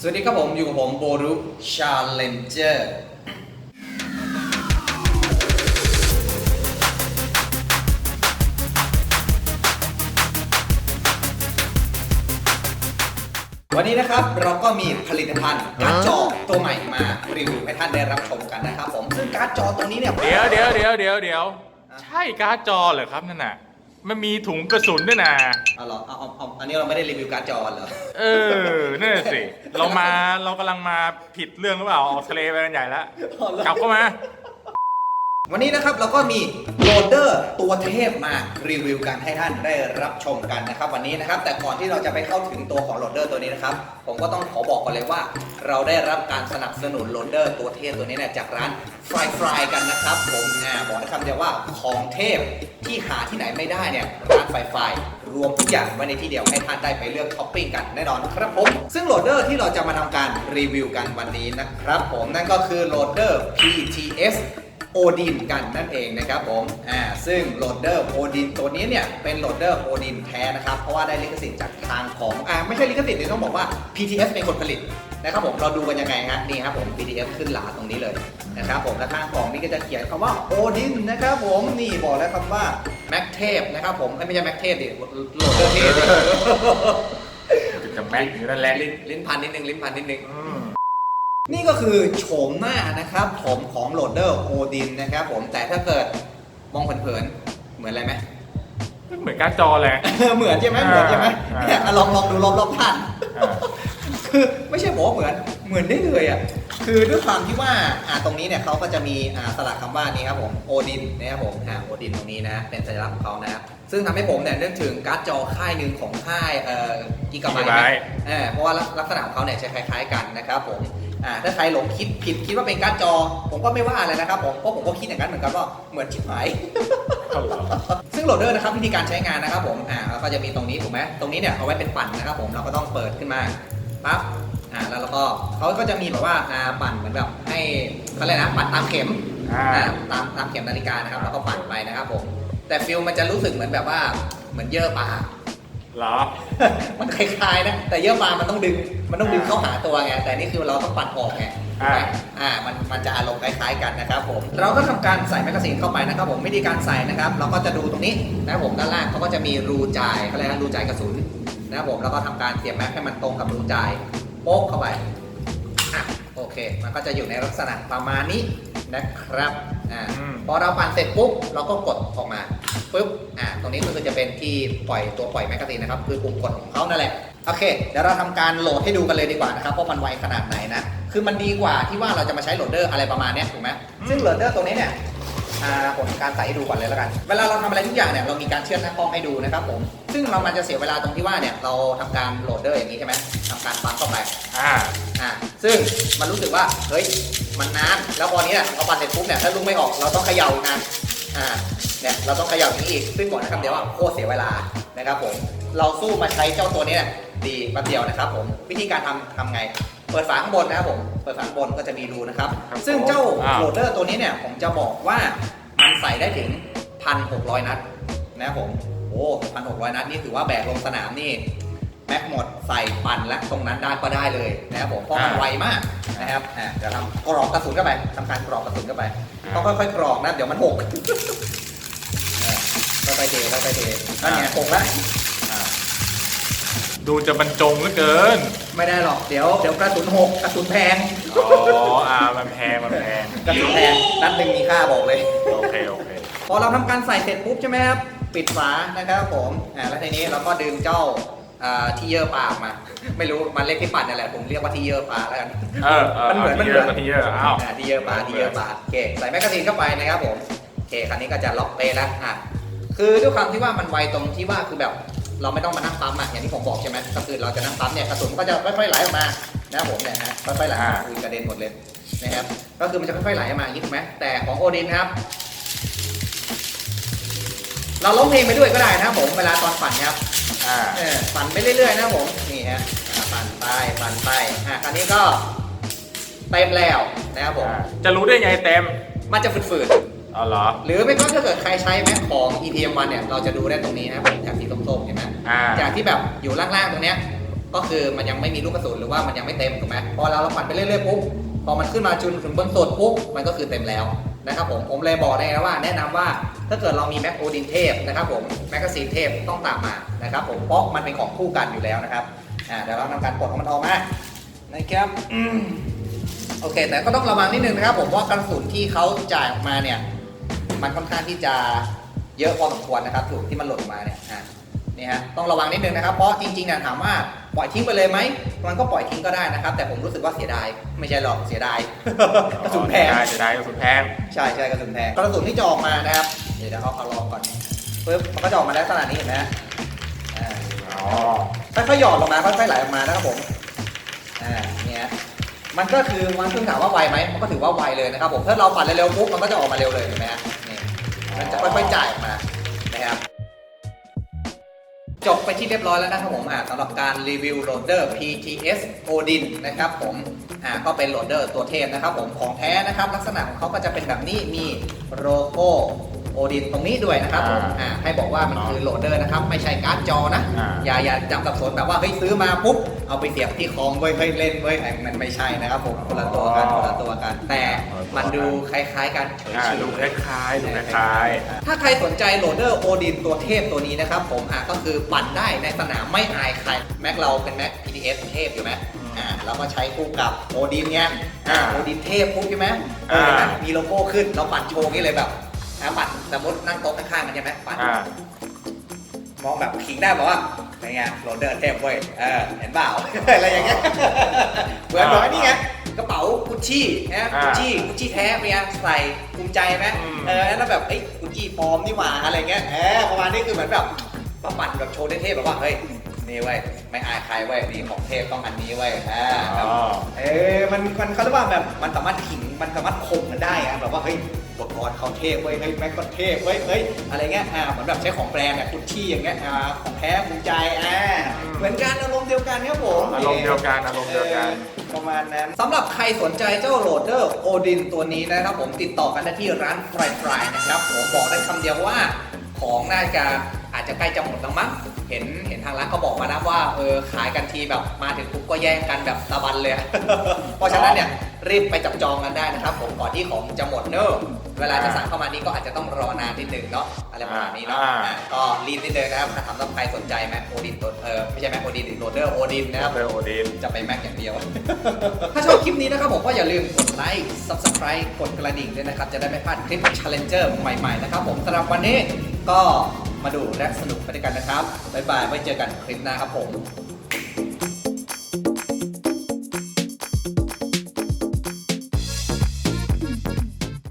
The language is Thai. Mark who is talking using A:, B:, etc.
A: สวัสดีครับผมอยู่กับผมโบรุชาเลนเจอร์วันนี้นะครับเราก็มีผลิตภัณฑ์การ์ดจอตัวใหม่มารีวิวให้ท่านได้รับชมกันนะครับผมซึ่งการ์ดจอตัวนี้เนี่ย
B: เดี๋ยวเดี๋ยวเดี๋ยวเดี๋ยวเดี๋ยวใช่การ์ดจอเหรอครับนั่นน่ะ มันมีถุงกระสุนด้วยนะ
A: เอาเหรอเอาเอาเอาอันนี้เราไม่ได้รีวิวการ์ดจอเหรอ
B: เออนั่นนะสิ เรามาเรากำลังมาผิดเรื่องหรือเปล่าออกทะเลไปกันใหญ่แล้วกลับเข้ามา
A: วันนี้นะครับเราก็มีโหลดเดอร์ตัวเทพมารีวิวกันให้ท่านได้รับชมกันนะครับ วันนี้นะครับแต่ก่อนที่เราจะไปเข้าถึงตัวของโหลดเดอร์ตัวนี้นะครับ ผมก็ต้องขอบอกก่อนเลยว่า เราได้รับการสนับสนุนโหลดเดอร์ตัวเทพตัวนี้เนี่ยจากร้านฟรายฟรายกันนะครับ ผมอ่าบอกได้คำเดียวว่าของเทพที่หาที่ไหนไม่ได้เนี่ยร้านฟรายฟรายรวมทุกอย่างไว้ในที่เดียวให้ท่านได้ไปเลือกช้อปปิ้งกันแน่นอนครับผม ซึ่งโหลดเดอร์ที่เราจะมาทำการรีวิวกันวันนี้นะครับผมนั่นก็คือโหลดเดอร์ PTS โอดินกันนั่นเองนะครับผม อ่า ซึ่งโหลดเดอร์โอดินตัวนี้เนี่ยเป็นโหลดเดอร์โอดินแท้นะครับ เพราะว่าได้ลิขสิทธิ์จากทางของ อ่า ไม่ใช่ลิขสิทธิ์นี่ต้องบอกว่า PTS เป็นคนผลิต นะครับผมเราดูกันยังไงฮะนี่ครับผม PTS ขึ้นหลาตรงนี้เลยนะครับผมและข้างกล่องนี่ก็จะเขียนคำว่าโอดินนะครับผมนี่บอกแล้วคำว่าแม็กเทพนะครับผมเอ้ยไม่ใช่แม็กเทพดิโหลดเดอร์เทพดิ
B: จะแม็กอยู่นั่นแหละ
A: ลิ้นลิ้นพันนิดนึงลิ้นพันนิดนึง
B: อืม
A: นี่ก็คือโฉมหน้านะครับผมของโหลดเดอร์โอดินนะครับผมแต่ถ้าเกิดมองเผินๆเหมือนอะไรไหม
B: เหมือนการ์ดจอเลย
A: เหมือนใช่ไหมเหมือนใช่ไหม
B: อ่า
A: เนี่ยลองลองดูรอบๆท่าน
B: อ่า
A: คือไม่ใช่บอกว่าเหมือนเหมือนได้เลยอะคือด้วยความที่ว่าอ่าตรงนี้เนี่ยเขาก็จะมีอ่าสลักคำว่านี้ครับผมโอดินนะครับผมอ่าโอดินตรงนี้นะเป็นสัญลักษณ์ของเขานะครับซึ่งทำให้ผมเนี่ยนึกถึงการ์ดจอค่ายหนึ่งของค่ายเอ่อกิกะไบต์
B: Gigabyte
A: เออเพราะว่าลักษณะของเขาเนี่ยจะคล้าย ๆ กันนะครับผมอ่าถ้าใครหลงคิดผิดคิดว่าเป็นการ์ดจอ ผมก็ไม่ว่าอะไรนะครับผมเพราะผมก็คิดอย่างนั้นเหมือนกันว่าเหมือนชิบหาย
B: เอาเหรอ
A: ซึ่งโหลดเดอร์นะครับวิธีการใช้งานนะครับผมอ่าเราก็จะมีตรงนี้ถูกไหมตรงนี้เนี่ยเอาไว้เป็นปั่นนะครับผมเราก็ต้องเปิดขึ้นมา ปั๊บอ่าแล้วเราก็เขาก็จะมีแบบว่าอ่าปั่นเหมือนแบบให้เขาเรียกนะปั่นตามเข็ม
B: อ่า
A: อ่าตามตามเข็มนาฬิกานะครับแล้วก็ปั่นไปนะครับผมแต่ฟิลมันจะรู้สึกเหมือนแบบว่าเหมือนเยื่อปลา
B: เหรอ
A: มันคล้ายๆนะ แต่เยื่อปลามันต้องดึง มันต้องดึงเข้าหาตัวไง แต่นี่คือเราต้องปัดออกไง
B: อ่า
A: อ่า มัน มันจะอารมณ์คล้ายๆกันนะครับผม เราก็ทำการใส่แมกกาซีนเข้าไปนะครับผม วิธีการใส่นะครับ เราก็จะดูตรงนี้นะครับผม ด้านล่างเขาก็จะมีรูจ่ายเขาเรียกว่ารูจ่ายกระสุน นะครับผมแล้วก็ทำการเสียบแม็กให้มันตรงกับรูจ่ายโป๊กเข้าไปอะโอเค มันก็จะอยู่ในลักษณะประมาณนี้นะครับอ่า
B: อืม
A: พอเราปั่นเสร็จปุ๊บเราก็กดออกมาปุ๊บอ่าตรงนี้ก็คือจะเป็นที่ปล่อยตัวปล่อยแมกกาซีนนะครับคือปุ่มกดของเขานั่นแหละโอเคเดี๋ยวเราทำการโหลดให้ดูกันเลยดีกว่านะครับว่ามันไวขนาดไหนนะคือมันดีกว่าที่ว่าเราจะมาใช้โหลดเดอร์อะไรประมาณเนี้ยถูกไหมซึ่งโหลดเดอร์ตรงนี้เนี่ยอ่า ผมทำการใส่ให้ดูก่อนเลยแล้วกัน เวลาเราทำอะไรทุกอย่างเนี่ยเรามีการเชื่อมหน้ากล้องให้ดูนะครับผม ซึ่งเรามันจะเสียเวลาตรงที่ว่าเนี่ยเราทำการโหลดเดอร์อย่างนี้ใช่ไหมทำการปั๊มเข้าไป
B: อ่า
A: อ่า ซึ่งมันรู้สึกว่า เฮ้ย มันนาน แล้วพอนี้เนี่ยพอปั่นเสร็จปุ๊บเนี่ยถ้าลุกไม่ออกเราต้องเขย่าอีกนานอ่า เนี่ยเราต้องเขย่าอย่างนี้อีก ซึ่งบอกนะครับเดี๋ยวว่าโคตรเสียเวลานะครับผม เราสู้มาใช้เจ้าตัวนี้เนี่ยดีแป๊บเดียวนะครับผม วิธีการทำทำไง เปิดฝาข้างบนนะครับผม เปิดฝาข้างบนก็จะมีรูนะครับ
B: ครับ
A: ซึ่งเจ้า
B: อ้าว
A: โหลดเดอร์ตัวนี้เนี่ยผมจะบอกว่ามันใส่ได้ถึง 1,600 นัดนะครับผม โอ้1,600 นัดนี่ถือว่าแบกลงสนามนี่แม็กหมดใส่ปั่นและตรงนั้นได้ก็ได้เลยนะครับผมเพราะมัน
B: อ่า
A: ไวมากนะครับอ่าเดี๋ยวทำกรอกกระสุนเข้าไปทำการกรอกกระสุนเข้าไป
B: อ่า
A: ต้องค่อยๆกรอกนะเดี๋ยวมันหกอ่าค่อยๆเทค่อยๆเทนั่นไงหกแล้ว
B: อ่า ดูจะบรรจงเหลือเกิน
A: ไม่ได้หรอกเดี๋ยวเดี๋ยวกระสุนหกกระสุนแพง
B: อ๋ออ่ามันแพงมันแพง
A: กระสุนแพงนัดหนึ่งมีค่าบอกเลย
B: โอเคโอเค
A: พอเราทำการใส่เสร็จปุ๊บใช่ไหมครับ ปิดฝานะครับผมอ่าแล้วทีนี้เราก็ดึงเจ้าอ่าที่เยื่อปลาออกมา ไม่รู้มันเล็กที่ปั่นนั่นแหละผมเรียกว่าที่เยื่อปลาแล้วกัน
B: เออเออ
A: มันเหมือนามัน
B: ที่
A: เหมื
B: เย
A: อน
B: อะที่เยอะอ้าว
A: อ่าที่เยอะปาที่เยอะปาโอเคใส่แมกกาซีนเข้าไปนะครับผมโอเคคันนี้ก็จะล็อกเปย์แล้วอะคือด้วยความที่ว่ามันไวตรงที่ว่าคือแบบ เราไม่ต้องมานั่งปั๊มอะอย่างที่ผมบอกใช่ไหมก็คือเราจะนั่งปั๊มเนี่ยกระสุนมันก็จะค่อยๆไหลออกมานะครับผมเนี่ยฮะค่อยๆไหลออกมาคือกระเด็นหมดเลยนะครับก็คือมันจะค่อยๆไหลออกมาอย่างนี้ถูกไหมแต่ของโอดินครับ เราร้องเพลงไปด้วยก็ได้นะครับผมเวลาตอนปั่นครับ
B: อ่า
A: เออปั่นไปเรื่อยๆนะครับผมนี่ฮะอ่าปั่นไปปั่นไปอะคราวนี้ก็เต็มแล้วนะครับผม
B: อ่าจะรู้ได้ไงเต็ม
A: มันจะฝืด
B: อ๋อเหรอ
A: ๆหรือไม่ก็ถ้าเกิดใครใช้แม็กของ EPM1 เนี่ย เราจะดูได้ตรงนี้นะครับผมแถบสีส้มๆเห็นไหม
B: อ่า
A: จากที่แบบอยู่ล่างๆตรงเนี้ยก็คือมันยังไม่มีลูกกระสุนหรือว่ามันยังไม่เต็มถูกไหมพอเราเราปั่นไปเรื่อยๆปุ๊บพอมันขึ้นมาจุนถึงบนสุดปุ๊บมันก็คือเต็มแล้วนะครับผมผมเลยบอกได้นะว่า แนะนำว่าถ้าเกิดเรามีแม็กโอดินเทพนะครับผมแมกกาซีนเทพต้องตามมานะครับผมเพราะมันเป็นของคู่กันอยู่แล้วนะครับอ่าเดี๋ยวเราทำการปลดของมันออกมานะครับอืม โอเค แต่ก็ต้องระวังนิดนึงนะครับผมว่ากระสุนที่เขาจ่ายออกมาเนี่ย มันค่อนข้างที่จะเยอะพอสมควรนะครับถูกที่มันหล่นมาเนี่ยอะนี่ฮะต้องระวังนิดนึงนะครับเพราะจริงๆเนี่ยถามว่าปล่อยทิ้งไปเลยไหมมันก็ปล่อยทิ้งก็ได้นะครับ แต่ผมรู้สึกว่าเสียดายไม่ใช่หรอกเสียดายกระสุนแพง
B: ได้จะได้กระสุนแพง
A: ใช่ใช่กระสุนแพงกระสุนที่จะออกมานะครับเดี๋ยวเดี๋ยวเขาเอาลองก่อนปึ๊บมันก็จะออกมาได้ขนาดนี้เห็นไหมฮะอ่า
B: อ๋อ
A: ค่อยๆหยอดลงมาค่อยๆไหลออกมานะครับผมอ่าเนี่ย มันก็คือมันคือถามว่าไวไหมมันก็ถือว่าไวเลยนะครับผมถ้าเราปั่นเร็วๆปุ๊บมันก็จะออกมาเร็วเลยเห็นไหมฮะนี่มันจะค่อยๆจ่ายออกมานะครับจบไปที่เรียบร้อยแล้วนะครับผมอ่าสำหรับการรีวิวโหลดเดอร์ PTS Odin นะครับผมอ่าก็เป็นโหลดเดอร์ตัวเทพนะครับผมของแท้นะครับ ลักษณะของเขาก็จะเป็นแบบนี้มีโลโก้ ดินตรงนี้ด้วยนะครับผมอ่าให้บอกว่ามันคือโหลดเดอร์นะครับ ไม่ใช่การ์ดจอนะ
B: อ่า
A: อย่าอย่าจับสับสนแบบว่าเฮ้ยซื้อมาปุ๊บ เอาไปเสียบที่คอมเว้ยเฮ้ยเล่นเว้ยไอ้มันไม่ใช่นะครับผมคนละตัวกันคนละตัวกัน แต่มันดูคล้ายๆกันเฉย
B: อ่า
A: ๆ
B: ดูคล้ายๆดูคล้ายๆ
A: ถ้าใครสนใจโหลดเดอร์โอดินตัวเทพตัวนี้นะครับ ผมอะก็คือปั่นได้ในสนามไม่อายใคร แม็กเราเป็นแม็ก PTS เทพอยู่ไหมอ่าเราก็ใช้คู่กับโอดินไงอ่าโอดินเทพปุ๊บใช่ไหมเออเห็นไหมมีโลโก้ขึ้นเราปั่นโชว์นี่เลยแบบ อะปั่นสมมตินั่งโต๊ะข้างๆกันใช่ไหมปั่น
B: ๆอ่า
A: มองแบบขิงได้บอกว่าเป็นไงโหลดเดอร์เทพเว้ยเออเห็นเปล่า อะไรอย่างเงี้ยเหมือนบอกว่านี่ไงกระเป๋ากุชชี่นะกุชชี่กุชชี่แท้เป็นไงใส่ภูมิใจไหม
B: อืม
A: เออแล้วแบบเอ้ยกุชชี่ปลอมนี่หว่าอะไรเงี้ยเออประมาณนี้คือเหมือนแบบประปัดแบบโชว์เท่ๆแบบว่าเฮ้ย นี่เว้ยไม่อายใครเว้ยนี่ของเทพต้องอันนี้เว้ยอ่าแบบ
B: อ๋อ
A: เออมันมันเขาเรียกว่าแบบมันสามารถขิงมันสามารถคมกันได้อะแบบว่าเฮ้ยอุปกรณ์เขาเทพเว้ยเฮ้ยแม็กก็เทพเว้ยเฮ้ยอะไรเงี้ยอ่าเหมือนแบบใช้ของแบรนด์เนี่ยกุชชี่อย่างเงี้ยอ่าของแท้ภูมิใจอ่า
B: อืม
A: เหมือนกันอารมณ์เดียวกันครับผม
B: อารมณ์เดียวกันอารมณ์เดียวกัน
A: ออประมาณนั้นสำหรับใครสนใจเจ้าโหลดเดอร์โอดินตัวนี้นะครับผมติดต่อกันได้ที่ร้านฟรายฟรายนะครับผมบอกได้คำเดียวว่าของน่าจะอาจจะใกล้จะหมดแล้วมั้ง เห็นเห็นทางร้านเขาบอกมานะว่าเออขายกันทีแบบมาถึงปุ๊บก็แย่งกันแบบตะบันเลย เพราะฉะนั้นเนี่ยรีบไปจับจองกันได้นะครับ ผมก่อนที่ของจะหมดเนอะเวลาจะสั่งเข้ามานี้ก็อาจจะต้องรอนานนิดนึงเนาะอะไรประมาณนี้เนาะ
B: อ่า
A: อะก็รีบนิดนึงนะครับถ้าถามสำหรับใครสนใจแม็กโอดินตัวเออไม่ใช่แม็กโอดินหรือโหลดเดอร์โอดินนะครับ
B: เบอร์โอดิน
A: จะไปแม็กอย่างเดียว ถ้าชอบคลิปนี้นะครับผมก็อย่าลืมกดไลค์ Subscribe กดกระดิ่งด้วยนะครับ จะได้ไม่พลาดคลิป Challenger ใหม่ๆนะครับผมสำหรับวันนี้ก็ มาดูและสนุกไปด้วยกันนะครับ บ๊ายบายไว้เจอกันคลิปหน้าครับผม